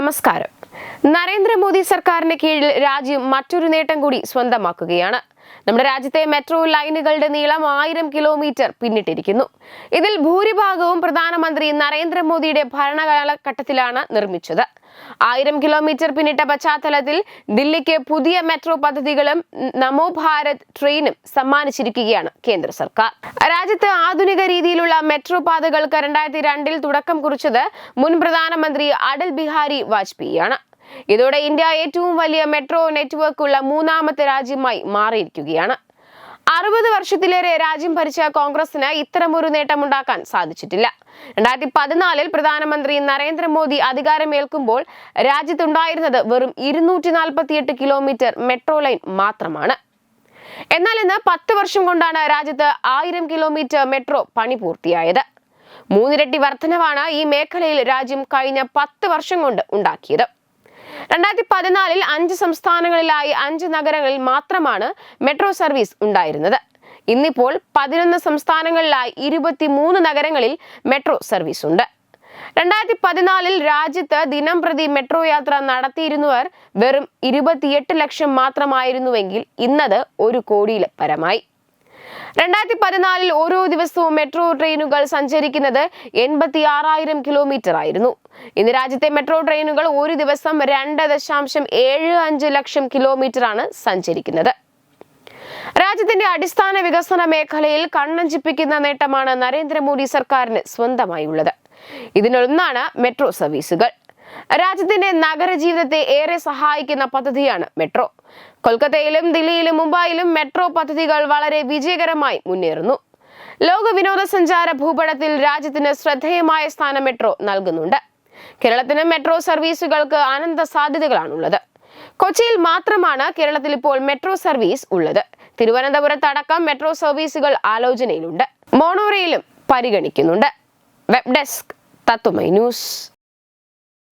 നമസ്കാരം. നരേന്ദ്രമോദി സർക്കാരിന് കീഴിൽ രാജ്യം മറ്റൊരു നേട്ടം കൂടി സ്വന്തമാക്കുകയാണ്. നമ്മുടെ രാജ്യത്തെ മെട്രോ ലൈനുകളുടെ നീളം ആയിരം കിലോമീറ്റർ പിന്നിട്ടിരിക്കുന്നു. ഇതിൽ ഭൂരിഭാഗവും പ്രധാനമന്ത്രി നരേന്ദ്രമോദിയുടെ ഭരണകാലഘട്ടത്തിലാണ് നിർമ്മിച്ചത്. ആയിരം കിലോമീറ്റർ പിന്നിട്ട പശ്ചാത്തലത്തിൽ ദില്ലിക്ക് പുതിയ മെട്രോ പദ്ധതികളും നമോ ഭാരത് ട്രെയിനും സമ്മാനിച്ചിരിക്കുകയാണ് കേന്ദ്ര സർക്കാർ. രാജ്യത്ത് ആധുനിക രീതിയിലുള്ള മെട്രോ പാതകൾക്ക് രണ്ടായിരത്തി രണ്ടിൽ തുടക്കം കുറിച്ചത് മുൻ പ്രധാനമന്ത്രി അടൽ ബിഹാരി വാജ്പേയിയാണ്. ഇതോടെ ഇന്ത്യ ഏറ്റവും വലിയ മെട്രോ നെറ്റ്വർക്കുള്ള മൂന്നാമത്തെ രാജ്യമായി മാറിയിരിക്കുകയാണ്. അറുപത് വർഷത്തിലേറെ രാജ്യം ഭരിച്ച കോൺഗ്രസിന് ഇത്തരമൊരു നേട്ടമുണ്ടാക്കാൻ സാധിച്ചിട്ടില്ല. രണ്ടായിരത്തി പതിനാലിൽ പ്രധാനമന്ത്രി നരേന്ദ്രമോദി അധികാരമേൽക്കുമ്പോൾ രാജ്യത്തുണ്ടായിരുന്നത് വെറും ഇരുന്നൂറ്റി നാൽപ്പത്തിയെട്ട് കിലോമീറ്റർ മെട്രോ ലൈൻ മാത്രമാണ്. എന്നാൽ ഇന്ന് പത്ത് വർഷം കൊണ്ടാണ് രാജ്യത്ത് ആയിരം കിലോമീറ്റർ മെട്രോ പണി പൂർത്തിയായത്. മൂന്നിരട്ടി വർധനവാണ് ഈ മേഖലയിൽ രാജ്യം കഴിഞ്ഞ പത്ത് വർഷം കൊണ്ട് ഉണ്ടാക്കിയത്. രണ്ടായിരത്തി പതിനാലിൽ അഞ്ച് സംസ്ഥാനങ്ങളിലായി അഞ്ച് നഗരങ്ങളിൽ മാത്രമാണ് മെട്രോ സർവീസ് ഉണ്ടായിരുന്നത്. ഇന്നിപ്പോൾ പതിനൊന്ന് സംസ്ഥാനങ്ങളിലായി ഇരുപത്തി മൂന്ന് നഗരങ്ങളിൽ മെട്രോ സർവീസ് ഉണ്ട്. രണ്ടായിരത്തി പതിനാലിൽ രാജ്യത്ത് ദിനം പ്രതി മെട്രോ യാത്ര നടത്തിയിരുന്നവർ വെറും ഇരുപത്തിയെട്ട് ലക്ഷം മാത്രമായിരുന്നുവെങ്കിൽ ഇന്നത് ഒരു കോടിയിൽ പരമായി രണ്ടായിരത്തി പതിനാലിൽ ഓരോ ദിവസവും മെട്രോ ട്രെയിനുകൾ സഞ്ചരിക്കുന്നത് എൺപത്തി ആറായിരം കിലോമീറ്റർ ആയിരുന്നു ഇന്ന് രാജ്യത്തെ മെട്രോ ട്രെയിനുകൾ ഒരു ദിവസം രണ്ട് ദശാംശം ഏഴ് അഞ്ച് ലക്ഷം കിലോമീറ്റർ ആണ് സഞ്ചരിക്കുന്നത്. രാജ്യത്തിന്റെ അടിസ്ഥാന വികസന മേഖലയിൽ കണ്ണഞ്ചിപ്പിക്കുന്ന നേട്ടമാണ് നരേന്ദ്രമോദി സർക്കാരിന് സ്വന്തമായുള്ളത്. ഇതിനൊന്നാണ് മെട്രോ സർവീസുകൾ. രാജ്യത്തിന്റെ നഗര ജീവിതത്തെ ഏറെ സഹായിക്കുന്ന പദ്ധതിയാണ് മെട്രോ. കൊൽക്കത്തയിലും ദില്ലിയിലും മുംബൈയിലും മെട്രോ പദ്ധതികൾ വളരെ വിജയകരമായി മുന്നേറുന്നു. ലോക വിനോദസഞ്ചാര ഭൂപടത്തിൽ രാജ്യത്തിന് ശ്രദ്ധേയമായ സ്ഥാനം മെട്രോ നൽകുന്നുണ്ട്. കേരളത്തിന് മെട്രോ സർവീസുകൾക്ക് അനന്ത സാധ്യതകളാണുള്ളത്. കൊച്ചിയിൽ മാത്രമാണ് കേരളത്തിൽ ഇപ്പോൾ മെട്രോ സർവീസ് ഉള്ളത്. തിരുവനന്തപുരത്ത് അടക്കം മെട്രോ സർവീസുകൾ ആലോചനയിലുണ്ട്. മോണോറയിലും പരിഗണിക്കുന്നുണ്ട്. വെബ് ഡെസ്ക് തത്തുമൈ news.